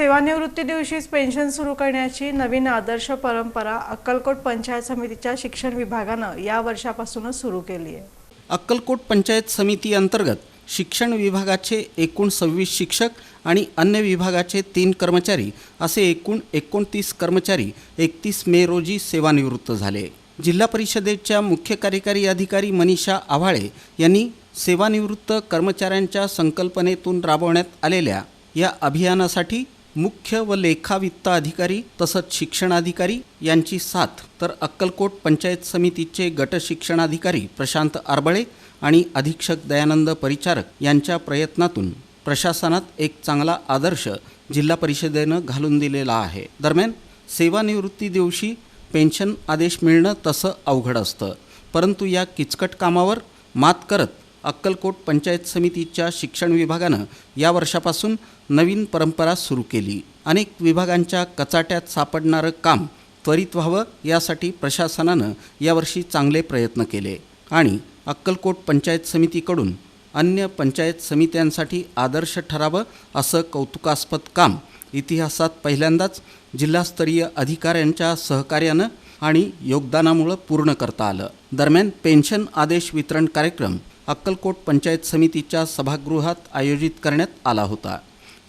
सेवानिवृत्ती दिवशीच पेन्शन सुरू करण्याची नवीन आदर्श परंपरा अक्कलकोट पंचायत समितीच्या शिक्षण विभागानं या वर्षापासूनच सुरू केली आहे. अक्कलकोट पंचायत समिती अंतर्गत शिक्षण विभागाचे एकूण सव्वीस शिक्षक आणि अन्य विभागाचे तीन कर्मचारी असे एकूण एकोणतीस कर्मचारी एकतीस मे रोजी सेवानिवृत्त झाले. जिल्हा परिषदेच्या मुख्य कार्यकारी अधिकारी मनीषा आव्हाळे यांनी सेवानिवृत्त कर्मचाऱ्यांच्या संकल्पनेतून राबवण्यात आलेल्या या अभियानासाठी मुख्य व लेखा वित्त अधिकारी तसंच शिक्षणाधिकारी यांची साथ. तर अक्कलकोट पंचायत समितीचे गट शिक्षणाधिकारी प्रशांत आरबळे आणि अधीक्षक दयानंद परिचारक यांच्या प्रयत्नातून प्रशासनात एक चांगला आदर्श जिल्हा परिषदेनं घालून दिलेला आहे. दरम्यान सेवानिवृत्ती दिवशी पेन्शन आदेश मिळणं तसं अवघड असतं. परंतु या किचकट कामावर मात करत अक्कलकोट पंचायत समितीच्या शिक्षण विभागानं या वर्षापासून नवीन परंपरा सुरू केली. अनेक विभागांच्या कचाट्यात सापडणारं काम त्वरित व्हावं यासाठी प्रशासनानं यावर्षी चांगले प्रयत्न केले. आणि अक्कलकोट पंचायत समितीकडून अन्य पंचायत समित्यांसाठी आदर्श ठरावं असं कौतुकास्पद काम इतिहासात पहिल्यांदाच जिल्हास्तरीय अधिकाऱ्यांच्या सहकार्यानं आणि योगदानामुळं पूर्ण करता आलं. दरम्यान पेन्शन आदेश वितरण कार्यक्रम अक्कलकोट पंचायत समितीच्या सभागृहात आयोजित करण्यात आला होता.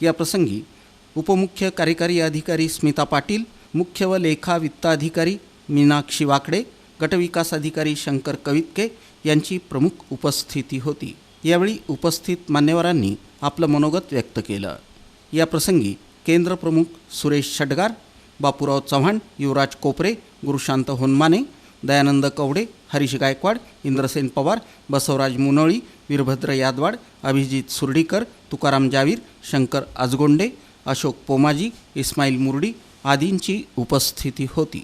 या प्रसंगी उपमुख्य कार्यकारी अधिकारी स्मिता पाटील मुख्य व लेखा वित्ताधिकारी मीनाक्षी वाकडे गटविकास अधिकारी शंकर कवितके यांची प्रमुख उपस्थिती होती. यावेळी उपस्थित मान्यवरांनी आपलं मनोगत व्यक्त केलं. या प्रसंगी केंद्र प्रमुख सुरेश षडगार बापूराव चव्हाण युवराज कोपरे गुरुशांत होनमाने दयानंद कवडे हरीश गायकवाड इंद्रसेन पवार बसवराज मुनळी वीरभद्र यादवाड अभिजित सुर्डीकर तुकाराम जावीर शंकर आजगोंडे अशोक पोमाजी इस्माईल मुरडी आदींची उपस्थिती होती.